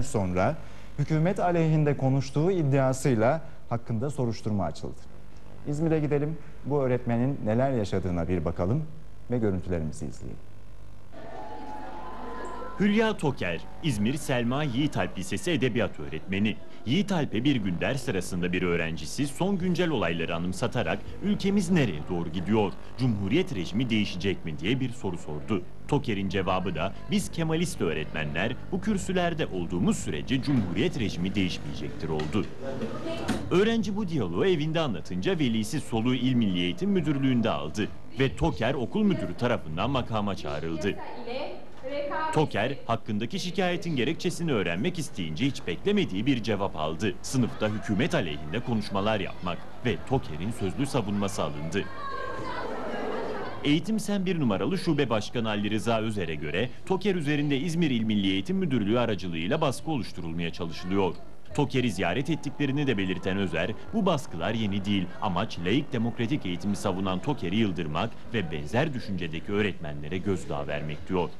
öğretmenden sonra hükümet aleyhinde konuştuğu iddiasıyla hakkında soruşturma açıldı. İzmir'e gidelim. Bu öğretmenin neler yaşadığına bir bakalım ve görüntülerimizi izleyelim. Hülya Toker, İzmir Selma Yiğitalp Lisesi Edebiyat Öğretmeni. Yiğitalp'e bir gün ders sırasında bir öğrencisi son güncel olayları anımsatarak ülkemiz nereye doğru gidiyor, Cumhuriyet rejimi değişecek mi diye bir soru sordu. Toker'in cevabı da biz Kemalist öğretmenler bu kürsülerde olduğumuz sürece Cumhuriyet rejimi değişmeyecektir oldu. Öğrenci bu diyaloğu evinde anlatınca velisi soluğu İl Milli Eğitim Müdürlüğü'nde aldı ve Toker okul müdürü tarafından makama çağrıldı. Toker hakkındaki şikayetin gerekçesini öğrenmek isteyince hiç beklemediği bir cevap aldı. Sınıfta hükümet aleyhinde konuşmalar yapmak ve Toker'in sözlü savunması alındı. Eğitim Sen bir numaralı şube başkanı Ali Rıza Özer'e göre Toker üzerinde İzmir İl Milli Eğitim Müdürlüğü aracılığıyla baskı oluşturulmaya çalışılıyor. Toker'i ziyaret ettiklerini de belirten Özer, bu baskılar yeni değil. Amaç laik demokratik eğitimi savunan Toker'i yıldırmak ve benzer düşüncedeki öğretmenlere gözdağı vermek diyor.